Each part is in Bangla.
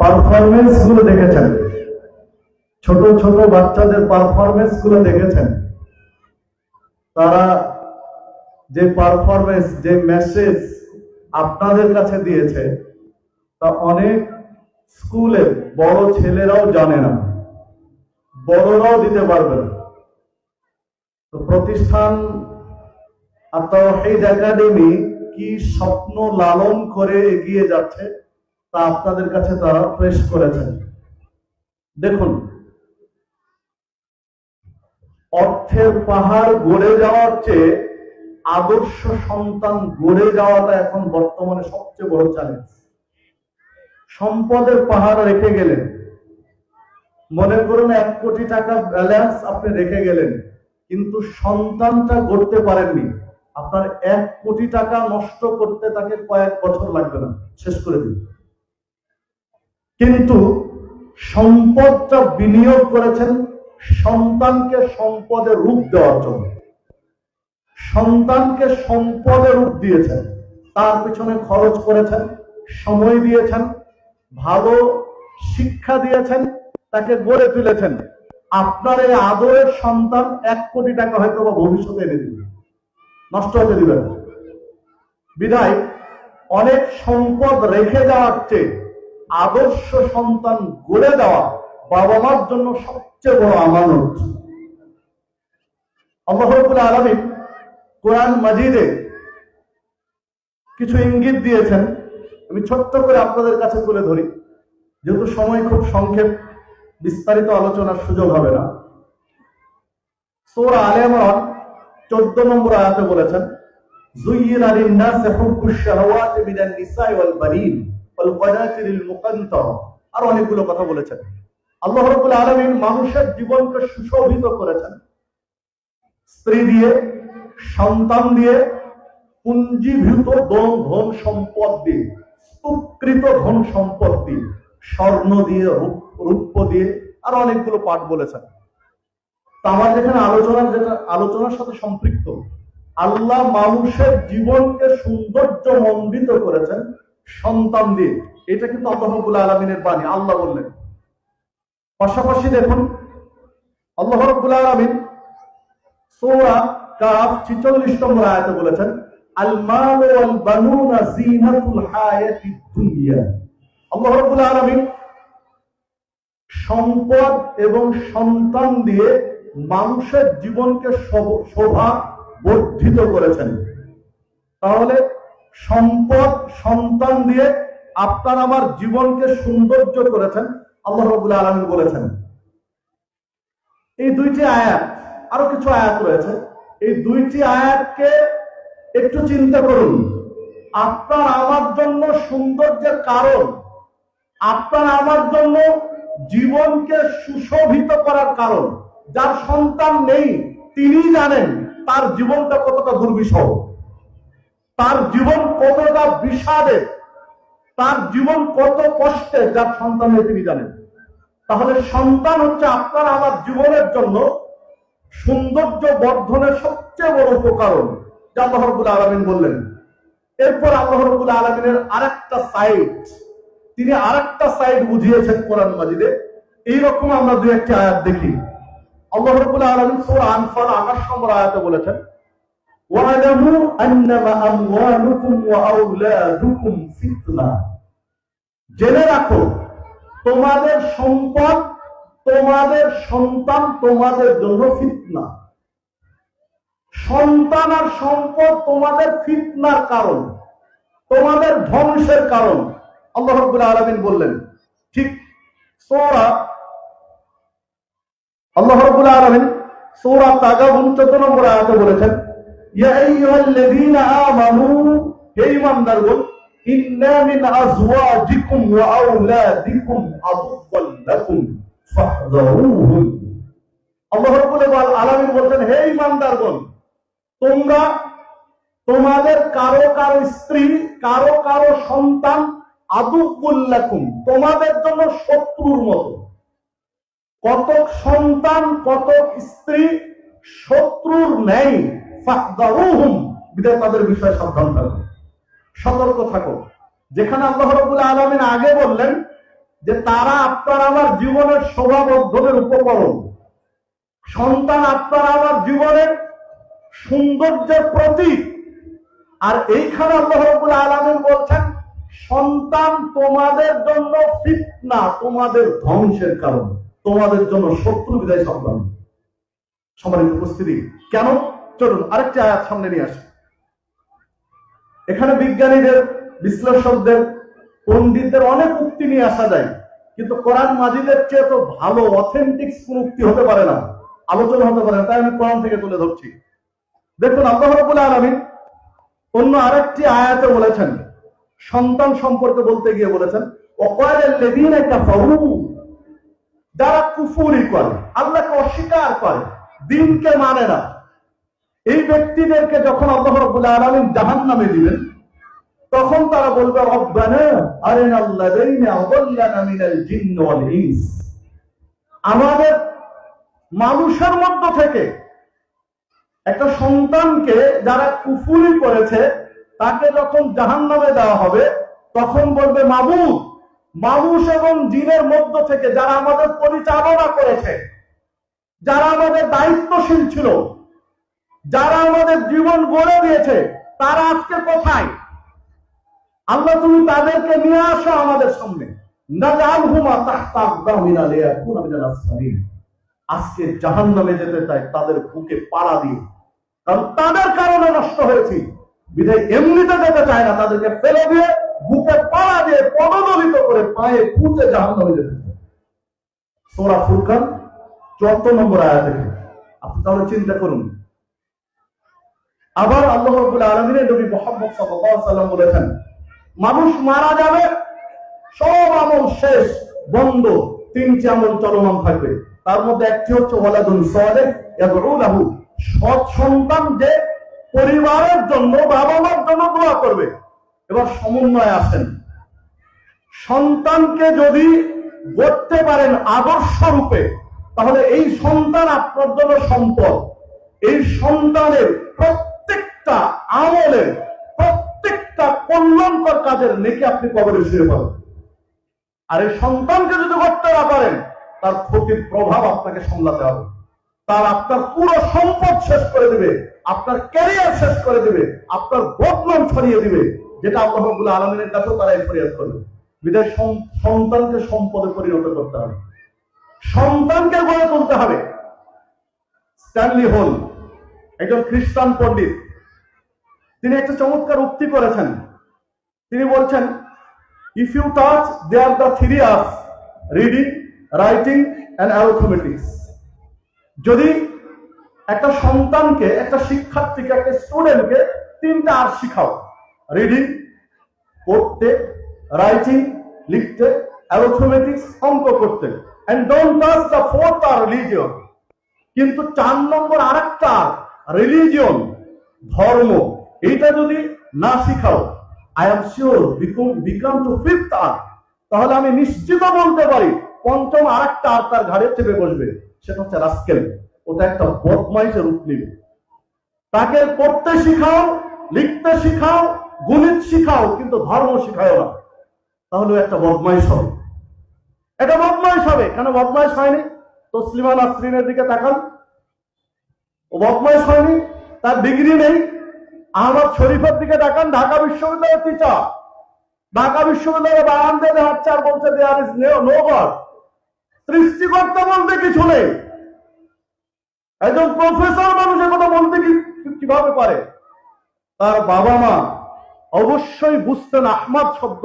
পারফরমেন্সগুলো দেখেছেন। ছোট ছোট বাচ্চাদের পারফরমেন্সগুলো দেখেছেন। তারা যে পারফরমেন্স যে মেসেজ আপনাদের কাছে দিয়েছে, তা অনেক স্কুলে বড় ছেলেরাও জানে না। বড়রাও দিতে পারবে না। তো প্রতিষ্ঠান আত্মাহিদ একাডেমি কি স্বপ্ন লালন করে এগিয়ে যাচ্ছে? তা আপনাদের কাছে তারা প্রেস করেছেন। দেখুন, অর্থের পাহাড় গড়ে যাওয়ার চেয়ে আদর্শ সন্তান গড়ে যাওয়াটা এখন বর্তমানে সবচেয়ে বড় চ্যালেঞ্জ সম্পদের পাহাড় রেখে গেলেন। মনে করুন এক কোটি টাকা ব্যালেন্স আপনি রেখে গেলেন, কিন্তু সন্তানটা গড়তে পারেননি। আপনার এক কোটি টাকা নষ্ট করতে তাকে কয়েক বছর লাগবে না। শেষ করে দিন। কিন্তু সম্পদটা বিনিয়োগ করেছেন সন্তানকে সম্পদের রূপ দেওয়ার জন্য। সন্তানকে সম্পদের রূপ দিয়েছেন, তার পিছনে খরচ করেছেন, সময় দিয়েছেন, ভালো শিক্ষা দিয়েছেন, তাকে গড়ে তুলেছেন। আপনার এই আদরের সন্তান এক কোটি টাকা হয়তো বা ভবিষ্যতে এনে দিবে। নষ্ট হতে দিবেন না। বিদায় অনেক সম্পদ রেখে যাওয়ার চেয়ে আদর্শ সন্তান গড়ে দেওয়া বাবা মার জন্য সবচেয়ে বড় আমানত। আল্লাহরুল আলমী কোরআন মাজিদে কিছু ইঙ্গিত দিয়েছেন। আমি ছোট্ট করে আপনাদের কাছে তুলে ধরি। যেহেতু সময় খুব সংক্ষেপ, বিস্তারিত আলোচনার সুযোগ হবে না। সোরা আলে আমার চোদ্দ নম্বর আয়াতে বলেছেন জুইয়ের আলিন্না সেহুকুশ শাহওয়াত মিনান নিসাই ওয়াল বানিন। আর অনেকগুলো কথা বলেছেন। আল্লাহ রাব্বুল আলামিন মানুষের জীবনকে সুশোভিত করেছেন। স্ত্রী দিয়ে, সন্তান দিয়ে, পুঞ্জীভূত ধন সম্পদ দিয়ে, স্তূপকৃত ধন সম্পদ দিয়ে, স্বর্ণ দিয়ে, রূপ- দিয়ে, আর অনেকগুলো পাঠ বলেছেন। তা আমার যেখানে আলোচনার যেটা, আলোচনার সাথে সম্পৃক্ত, আল্লাহ মানুষের জীবনকে সৌন্দর্য মণ্ডিত করেছেন সন্তান দিয়ে এটা কিন্তু আল্লাহবুল আলমিনের বাণী। আল্লাহ বললেন, পাশাপাশি দেখুন, আল্লাহ রব্বুল আলমিন কাফ ছিচল্লিশ নম্বর বলেছেন বানুনা জিনাতুল দুনিয়া। আল্লাহ সম্পদ এবং সন্তান দিয়ে মানুষের জীবনকে শোভা বর্ধিত করেছেন। তাহলে সম্পদ, সন্তান দিয়ে আপনার আমার জীবনকে সৌন্দর্য করেছেন, আল্লাহ রবুল্লা আলমী বলেছেন। এই দুইটি আয়াত, আরও কিছু আয়াত রয়েছে। এই দুইটি আয়াতকে একটু চিন্তা করুন। আপনার আমার জন্য সৌন্দর্যের কারণ, আপনার আমার জন্য জীবনকে সুশোভিত করার কারণ, যার সন্তান নেই তিনি জানেন তার জীবনটা কতটা দুর্বিষহ। তার জীবন কতটা বিষাদে, তার জীবন কত কষ্টে, যার সন্তান নেই তিনি জানেন। তাহলে সন্তান হচ্ছে আপনার আমার জীবনের জন্য সৌন্দর্য বর্ধনের সবচেয়ে বড় উপকরণ, যা আল্লাহ রব্বুল আলমিন বললেন। এরপর আল্লাহ রব্বুল আলমিনের আরেকটা সাইড তিনি আরেকটা সাইড বুঝিয়েছেন কোরআন মাজিদে। এইরকম আমরা দু একটি আয়াত দেখি। আল্লাহ রব্বুল আলমিন সূরা আনফাল আঠাশ নম্বর আয়াতে বলেছেন وَاعْلَمُوا أَنَّمَا أَمْوَالُكُمْ وَأَوْلَادُكُمْ فِتْنَةٌ জেনে রাখো তোমাদের সম্পদ তোমাদের সন্তান তোমাদের জন্য ফিতনা সন্তান আর সম্পদ তোমাদের ফিতনার কারণ তোমাদের ধ্বংসের কারণ আল্লাহ রাব্বুল আলামিন বললেন ঠিক সূরা আল্লাহ রাব্বুল আলামিন সূরা তাগাবুন 14 নম্বর আয়াতে বলেছেন তোমাদের কারও কারও স্ত্রী, কারও কারও সন্তান আদুকুল্লাকুম তোমাদের জন্য শত্রুর মতো। কতক সন্তান, কতক স্ত্রী শত্রুর নেই। তাদের বিষয়ে সাবধান থাকো। সতর্ক থাকো। যেখানে আল্লাহ রবুল আলমিন আগে বললেন যে তারা আপনার আমার জীবনের শোভাবর্ধনের উপকরণ। সন্তান আপনার আমার জীবনের সৌন্দর্যের প্রতীক। আর এইখানে আল্লাহ রবুল আলমিন বলছেন, সন্তান তোমাদের জন্য ফিতনা, তোমাদের ধ্বংসের কারণ, তোমাদের জন্য শত্রু বিদায় সন্তান সম্মানিত উপস্থিতি, কেন? চলুন, আরেকটি আয়াত সামনে নিয়ে আসি। এখানে বিজ্ঞানীদের, বিশ্লেষকদের, পণ্ডিতদের অনেক উক্তি নিয়ে আসা যায়, কিন্তু কোরআন মাজিদের চেয়ে তো ভালো অথেন্টিক কোন উক্তি হতে পারে না, আলোচনা হতে পারে না, তাই আমি কোরআন থেকে তুলে ধরছি। দেখুন, আল্লাহ রবুল আলমিন অন্য আরেকটি আয়াতে বলেছেন, সন্তান সম্পর্কে বলতে গিয়ে বলেছেন যারা কুফুরি করে, আল্লাহকে অস্বীকার করে, দিনকে মানে না। এই ব্যক্তিদেরকে যখন আল্লাহ রব্বুল আলমিন জাহান নামে দিবেন, তখন তারা বলবে আমাদের মানুষের মধ্য থেকে একটা সন্তানকে যারা কুফুরি করেছে, তাকে যখন জাহান নামে দেওয়া হবে, তখন বলবে, মাবুদ, মানুষ এবং জিনের মধ্য থেকে যারা আমাদের পরিচালনা করেছে, যারা আমাদের দায়িত্বশীল ছিল যারা আমাদের জীবন গড়ে দিয়েছে, তারা আজকে কোথায়? আল্লাহ তুমি তাদেরকে নিয়ে আসো আমাদের সামনে। আজকে জাহান নামে যেতে চাই, তাদের বুকে পাড়া দিয়ে। কারণ তাদের কারণে নষ্ট হয়েছি। বিধায় এমনিতে যেতে চায় না, তাদেরকে ফেলে দিয়ে বুকে পাড়া দিয়ে পদদলিত করে পায়ে পুঁতে জাহান নামে যেতে চায় সোরা ফুরকান চুয়াত্ত নম্বর আয়া থেকে আপনি তাহলে চিন্তা করুন আবার আল্লাহ রবুল আলমিনের নবী মোহাম্মদ সাল্লাম বলেছেন, মানুষ মারা যাবে, সব আমল শেষ, বন্ধ, তিনটি আমল চলমান থাকবে। তার মধ্যে একটি হচ্ছে, ওয়ালাদুন সালেহ ইয়াদউলাহু সৎ সন্তান যে পরিবারের জন্য বাবা মার জন্য দোয়া করবে। এবার সমন্বয় আসেন। সন্তানকে যদি গড়তে পারেন আদর্শ রূপে, তাহলে এই সন্তান আপনার জন্য সম্পদ। এই সন্তানের প্রত্যেকটা আমলের প্রত্যেকটা কল্যাণকর কাজের নেকে আপনি কবরে শুয়ে পাবেন আর এই সন্তানকে যদি করতে না পারেন তার ক্ষতির প্রভাব আপনাকে সামলাতে হবে। তার আপনার পুরো সম্পদ শেষ করে দিবে, আপনার ক্যারিয়ার শেষ করে দিবে, আপনার বদনাম ছড়িয়ে দিবে, যেটা আল্লাহবুল্লাহ আলমিনের কাছেও তারা এই ফরিয়াদ করবে। বিদায় সন্তানকে সম্পদে পরিণত করতে হবে। সন্তানকে গড়ে তুলতে হবে। স্ট্যানলি হোল একজন খ্রিস্টান পণ্ডিত তিনি একটা চমৎকার উক্তি করেছেন। তিনি বলছেন if you touch the R the three R's reading writing and arithmetics যদি একটা সন্তানকে, একটা শিক্ষার্থীকে, একটা স্টুডেন্টকে তিনটা আর্ট শিখাও রিডিং পড়তে রাইটিং লিখতে অ্যারোথমেটিক্স অঙ্ক করতে and don't touch the fourth R religion কিন্তু চার নম্বর আরেকটা রিলিজিয়ন ধর্ম এইটা যদি না শিখাও I am sure become become to fifth R তাহলে আমি নিশ্চিত বলতে পারি, পঞ্চম আরেকটা আর তার ঘাড়ে চেপে বসবে। সেটা হচ্ছে রাস্কেল ওটা একটা বদমাইশের রূপ নিবে। তাকে পড়তে শিখাও, লিখতে শিখাও, গণিত শিখাও, কিন্তু ধর্ম শিখাও না। তাহলে একটা বদমাইশ হবে। এটা বদমাইশ হবে। কেন বদমাইশ হয়নি? তসলিমা নাসরিনের দিকে তাকান। ও বদমাইশ হয়নি, তার ডিগ্রি নেই। আহমদ শরীফের দিকে তাকান, ঢাকা বিশ্ববিদ্যালয়ের টিচার ঢাকা বিশ্ববিদ্যালয়ে বাগান দিয়ে হাঁটছে আর বলছে দেয়ার ইজ নো গড সৃষ্টিকর্তা বলতে কিছু নেই। একজন প্রফেসর মানুষের কথা বলতে কীভাবে পারে? তার বাবা মা অবশ্যই বুঝতেন আহমাদ শব্দ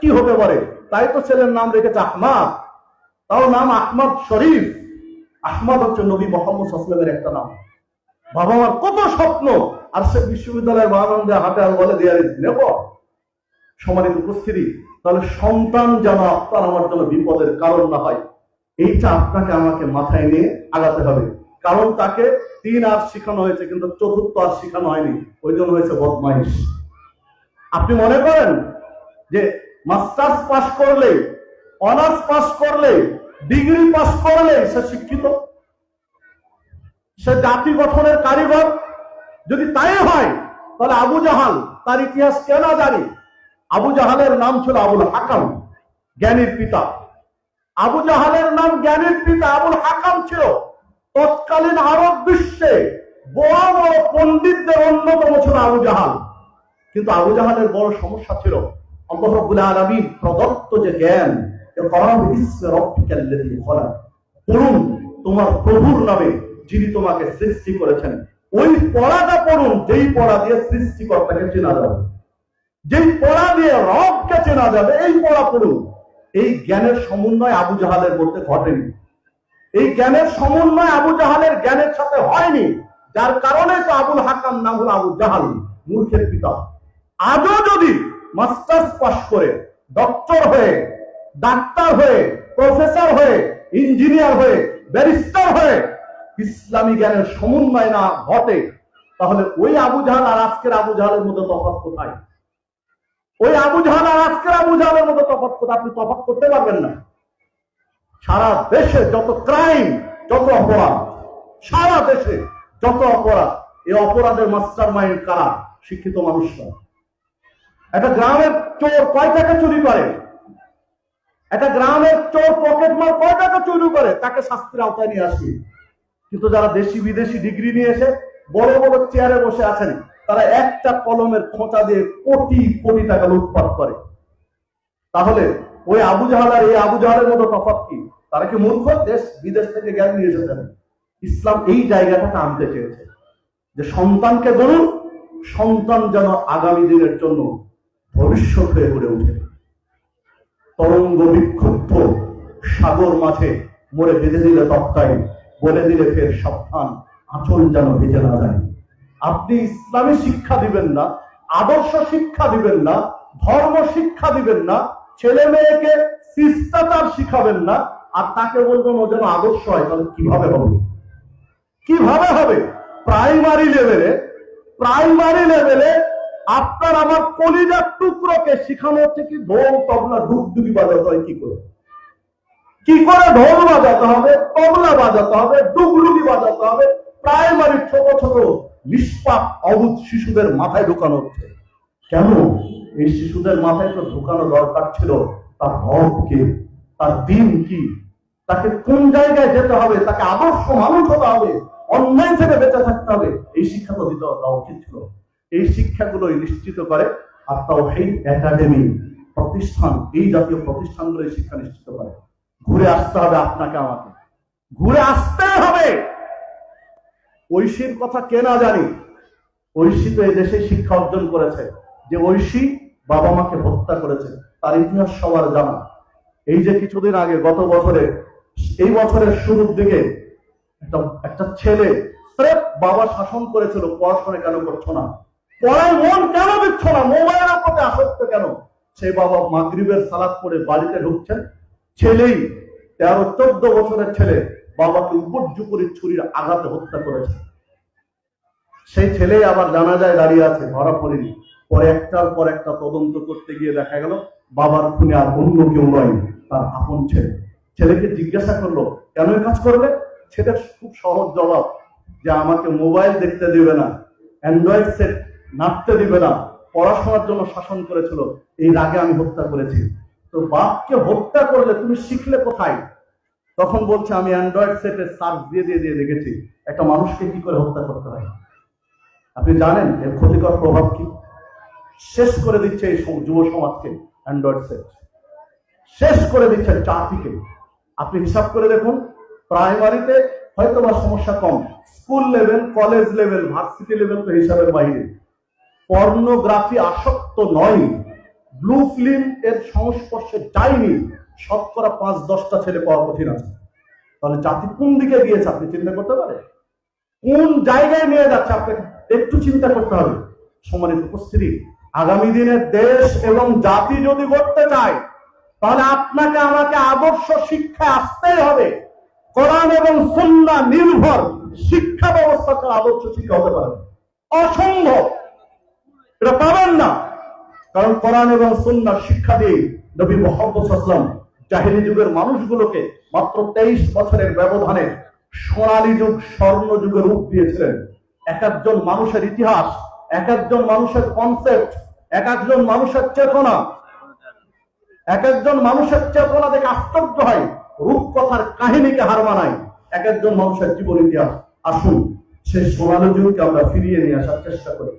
কি হতে পারে। তাই তো ছেলের নাম রেখেছে আহমাদ। তাও নাম আহমদ শরীফ। আহমদ হচ্ছে নবী মোহাম্মদ আসলামের একটা নাম। বাবা মার কত স্বপ্ন। আর সে বিশ্ববিদ্যালয়ের মহানন্দে হাতে আর বলে সমানিত উপস্থিতি, তাহলে সন্তান যেন আপনার আমার জন্য বিপদের কারণ না হয়, এইটা আপনাকে আমাকে মাথায় নিয়ে আগাতে হবে। কারণ তাকে তিন আর শিখানো হয়েছে, কিন্তু চতুর্থ আর শিখানো হয়নি, ওই জন্য হয়েছে বদমাইশ। আপনি মনে করেন যে মাস্টার্স পাস করলে, অনার্স পাস করলে, ডিগ্রি পাস করলে সে শিক্ষিত? সে জাতি গঠনের কারিগর? যদি তাই হয়, তাহলে আবু জাহাল তার ইতিহাস কেন জানি। আবু জাহালের নাম ছিল আবুল হাকাম, জ্ঞানীর পিতা। আবু জাহালের নাম জ্ঞানীর পিতা আবুল হাকাম ছিল। তৎকালীন আরব বিশ্বে বড় পণ্ডিতদের অন্যতম ছিল আবু জাহাল। কিন্তু আবু জাহালের বড় সমস্যা ছিল, আল্লাহ রাব্বুল আলামিন প্রদত্ত যে জ্ঞান পড়ুন, তোমার প্রভুর নামে যিনি তোমাকে সৃষ্টি করেছেন। ওই পড়াটা পড়ুন, যেই পড়া দিয়ে সৃষ্টিকর্তাকে চেনা যাবে। যেই পড়া দিয়ে রবকে চেনা যাবে, এই পড়া পড়ুন। এই জ্ঞানের সমন্বয় আবু জাহালের মধ্যে ঘটেনি। এই জ্ঞানের সমন্বয় আবু জাহালের জ্ঞানের সাথে হয়নি। যার কারণে তো আবুল হাকাম নাম হলো আবু জাহাল, মূর্খের পিতা। আজও যদি মাস্টার্স পাস করে, ডক্টর হয়ে, ডাক্তার হয়ে, প্রফেসর হয়ে, ইঞ্জিনিয়ার হয়ে, ব্যারিস্টার হয়ে ইসলামী জ্ঞানের সমন্বয় না ঘটে, তাহলে ওই আবু জাহাল আর আজকের আবু জাহালের মধ্যে তফাৎ কোথায়? ওই আবু জাহাল আর আজকের আবু জাহালের মধ্যে তফাৎ কোথায়? আপনি তফাৎ করতে পারবেন না। সারা দেশে যত ক্রাইম যত অপরাধ, সারা দেশে যত অপরাধ, এই অপরাধের মাস্টার মাইন্ড কারা? শিক্ষিত মানুষরা। একটা গ্রামের চোর কয় টাকা চুরি করে? একটা গ্রামের চোর পকেট মার কয় টাকা চুরি করে? তাকে শাস্তির আওতায় নিয়ে আসি। কিন্তু যারা দেশি বিদেশি ডিগ্রি নিয়ে এসে বড় বড় চেয়ারে বসে আছেন, তারা একটা কলমের খোঁচা দিয়ে কোটি কোটি টাকা লুটপাট করে। তাহলে ওই আবু জাহাল এই আবু জাহালের মতো তফাৎ কি? তারা কি মূর্খ? দেশ বিদেশ থেকে জ্ঞান নিয়ে এসেছেন। ইসলাম এই জায়গাটাকে আনতে চেয়েছে যে সন্তানকে গড়ুন সন্তান যেন আগামী দিনের জন্য ভবিষ্যৎ হয়ে গড়ে উঠে তরঙ্গ বিক্ষুব্ধ সাগর মাঝে মরে বেঁধে দিলে তক্তায় বলে দিলে ফের সাবধান, আচল যেন ভেজে না যায়। আপনি ইসলামী শিক্ষা দিবেন না, আদর্শ শিক্ষা দিবেন না, ধর্ম শিক্ষা দিবেন না, ছেলে মেয়েকে শিষ্টাচার শিখাবেন না, আর তাকে বলবেন ও যেন আদর্শ হয়, তাহলে কীভাবে হবে? কীভাবে হবে? প্রাইমারি লেভেলে প্রাইমারি লেভেলে আপনার আমার কলিজার টুকরোকে শিখানো হচ্ছে কি ঢোল তবলা ডুগডুগি বাজাতে হয়, কি করে? কি করে ঢোল বাজাতে হবে, তবলা বাজাতে হবে ডুগডুগি বাজাতে হবে? প্রাইমারি ছোট ছোট নিষ্পাপ অবুধ শিশুদের মাথায় ঢোকানো হচ্ছে। কেন? এই শিশুদের মাথায় তো ঢোকানো দরকার ছিল। তার রব কে? তার দিন কি? তাকে কোন জায়গায় যেতে হবে? তাকে আদর্শ মানুষ হতে হবে, অন্যায় থেকে বেঁচে থাকতে হবে। এই শিক্ষা তো দিতে দেওয়া উচিত ছিল। এই শিক্ষাগুলো নিশ্চিত করে আর তাও সেই একাডেমি প্রতিষ্ঠান, এই জাতীয় প্রতিষ্ঠানগুলো এই শিক্ষা নিশ্চিত করে। ঘুরে আসতে হবে আপনাকে আমাকে। ঘুরে আসতে হবে। ঐশীর কথা কে না জানি, ঐশী তো এই দেশে শিক্ষা অর্জন করেছে। যে ঐশী বাবা মাকে হত্যা করেছে, তার ইতিহাস সবার জানা। এই যে কিছুদিন আগে, গত বছরে, এই বছরের শুরুর দিকে একটা একটা ছেলে বাবা শাসন করেছিল, পড়াশোনা কেন করছ না? পড়ায় মন কেন দিচ্ছ না? মোবাইলের প্রতি আসক্ত কেন? সেই বাবা মাগরিবের সালাদ করে বাড়িতে ঢুকছেন ছেলেই, তেরো চোদ্দ বছরের ছেলে বাবাকে উপর্যুপুরি ছুরির আঘাতে হত্যা করেছে। সেই ছেলে আবার জানা যায় দাঁড়িয়ে আছে, ধরা পড়েনি। পরে একটার পর একটা তদন্ত করতে গিয়ে দেখা গেল, বাবার খুনে আর অন্য কেউ নয়, তার আপন ছেলে। ছেলেকে জিজ্ঞাসা করল, কেন কাজ করবে ছেলের খুব সহজ জবাব, যে আমাকে মোবাইল দেখতে দিবে না, অ্যান্ড্রয়েড সেট নাড়তে দিবে না, পড়াশোনার জন্য শাসন করেছিল, এই রাগে আমি হত্যা করেছি। তো বাপকে হত্যা করলে তুমি শিখলে কোথায়? তখন বলছে, আমি অ্যান্ড্রয়েড সেটে সার্চ দিয়ে দিয়ে দিয়ে দেখেছি, একটা মানুষকে কি করে হত্যা করতে হয়। আপনি জানেন এর ক্ষতিকর প্রভাব কি? শেষ করে দিচ্ছে এই যুব সমাজকে অ্যান্ড্রয়েড সেট। শেষ করে দিচ্ছে জাতিকে আপনি হিসাব করে দেখুন, প্রাইমারিতে হয়তো বা সমস্যা কম। School level, college level, varsity level তো হিসাবের বাইরে পর্নোগ্রাফি আসক্ত নয়। ব্লু ফিল্ম এর সংস্পর্শে যায়নি। শতকরা পাঁচ, দশটা ছেলে পাওয়া কঠিন আছে। তাহলে জাতি কোন দিকে গিয়েছে, আপনি চিন্তা করতে পারে কোন জায়গায় নিয়ে যাচ্ছে, আপনাকে একটু চিন্তা করতে হবে। সম্মানিত উপস্থিতি, আগামী দিনে দেশ এবং জাতি যদি গড়তে চায়, তাহলে আপনাকে আমাকে আদর্শ শিক্ষায় আসতেই হবে। কোরআন এবং সুন্না নির্ভর শিক্ষা ব্যবস্থা ছাড়া আদর্শ শিক্ষা হতে পারে। অসম্ভব। এটা পাবেন না। কারণ কোরআন এবং সুন্নার শিক্ষা দিয়ে নবী মোহাম্মদ আসলাম জাহিলি যুগের মানুষগুলোকে মাত্র তেইশ বছরের ব্যবধানে সোনালী যুগ, স্বর্ণ যুগের রূপ দিয়েছিলেন। এক একজন মানুষের ইতিহাস, এক একজন মানুষের কনসেপ্ট এক একজন মানুষের চেতনা, এক একজন মানুষের চেতনা দেখে আশ্চর্য হয়, রূপকথার কাহিনীকে হার মানায়। এক একজন মানুষের জীবন ইতিহাস। আসুন সে সোনালী যুগকে আমরা ফিরিয়ে নিয়ে আসার চেষ্টা করি।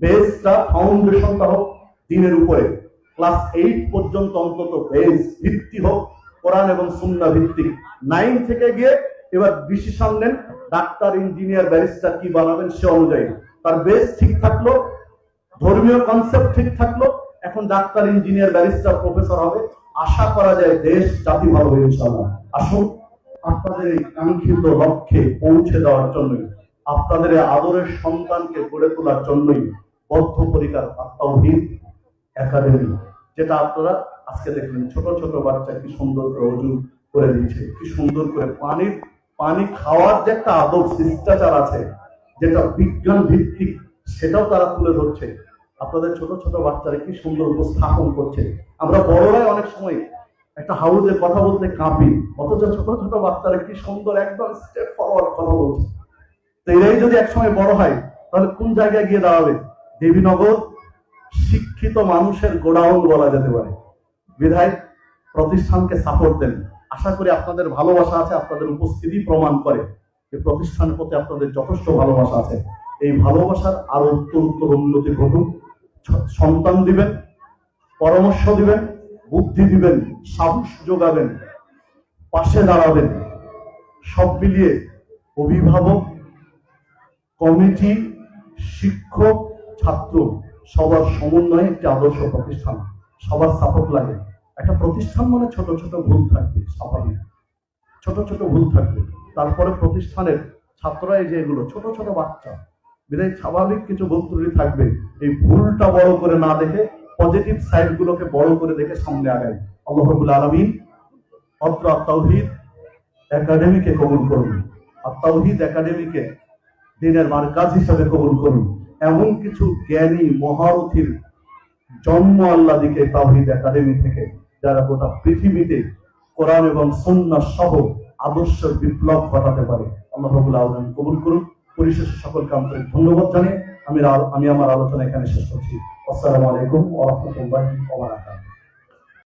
বেসটা ফাউন্ডেশনটা হোক দিনের উপরে ক্লাস এইট পর্যন্ত অন্তত বেস ভিত্তি হোক, কোরআন এবং সুন্না ভিত্তিক। নাইন থেকে গিয়ে এবার ডিসিশন নেন ডাক্তার ইঞ্জিনিয়ার ব্যারিস্টার কি বানাবেন সে অনুযায়ী। তার বেস ঠিক থাকল, ধর্মীয় কনসেপ্ট ঠিক থাকল, এখন ডাক্তার ইঞ্জিনিয়ার ব্যারিস্টার প্রফেসর হবে। আশা করা যায় দেশ, জাতি ভালো হবে ইনশাআল্লাহ। আসুন, আপনাদের এই কাঙ্ক্ষিত লক্ষ্যে পৌঁছে দেওয়ার জন্যই, আপনাদের আদরের সন্তানকে গড়ে তোলার জন্যই বদ্ধপরিকার তাওহীদ একাডেমি যেটা আপনারা আজকে দেখলেন। ছোট ছোট বাচ্চা কি সুন্দর করে অজু করে দিচ্ছে, কি সুন্দর করে পানির পানি খাওয়ার যে একটা আদব, শিষ্টাচার আছে, যেটা বিজ্ঞান ভিত্তিক, সেটাও তারা তুলে ধরছে। আপনাদের ছোট ছোট বাচ্চারা কি সুন্দর উপস্থাপন করছে। আমরা বড়রাই অনেক সময় একটা হাউজে কথা বলতে কাঁপি, অথচ ছোট ছোট বাচ্চারা কি সুন্দর একদম স্টেপ ফরওয়ার্ড কথা বলছে। তো এরাই যদি একসময় বড় হয়, তাহলে কোন জায়গায় গিয়ে দাঁড়াবে? দেবীনগর শিক্ষিত মানুষের গোডাউন বলা যেতে পারে। বিধায় প্রতিষ্ঠানকে সাপোর্ট দেন। আশা করি আপনাদের ভালোবাসা আছে, আপনাদের উপস্থিতি প্রমাণ করে এই প্রতিষ্ঠানের প্রতি আপনাদের যথেষ্ট ভালোবাসা আছে। এই ভালোবাসার আরও উত্তর উন্নতি ঘটুক। সন্তান দিবেন, পরামর্শ দিবেন, বুদ্ধি দিবেন, সাহস যোগাবেন, পাশে দাঁড়াবেন। সব মিলিয়ে অভিভাবক, কমিটি, শিক্ষক, ছাত্র সবার সমন্বয়ে একটি আদর্শ প্রতিষ্ঠান, সবার সাপোর্ট লাগে। একটা প্রতিষ্ঠান মানে ছোট ছোট ভুল থাকবে স্বাভাবিক ছোট ছোট ভুল থাকবে। তারপরে প্রতিষ্ঠানের ছাত্ররা এই যে এগুলো, ছোট ছোট বাচ্চা, বিধায় স্বাভাবিক কিছু ভুল ত্রুটি থাকবে। এই ভুলটা বড় করে না দেখে পজিটিভ সাইড গুলোকে বড় করে দেখে সামনে আগায়। আল্লাহ রবুল অত্র আত্মাউহিদ একাডেমিকে কবুল করুন। আত্মাউহিদ একাডেমিকে দিনের মার্কাজ হিসাবে কবুল করুন। এমন কিছু জ্ঞানী মহারথীর জন্ম আল্লাহ দিকে তাহিদ একাডেমি থেকে, যারা গোটা পৃথিবীতে কোরআন এবং সন্না সহ আদর্শ বিপ্লব ঘটাতে পারে। আল্লাহ রবুল আলম কবুল করুন। পরিশেষে সকলকে আন্তরিক ধন্যবাদ জানিয়ে আমি আমি আমার আলোচনা এখানে শেষ করছি। আসসালামু আলাইকুম ওরহমতুল্লাহ বারাকাতুহু।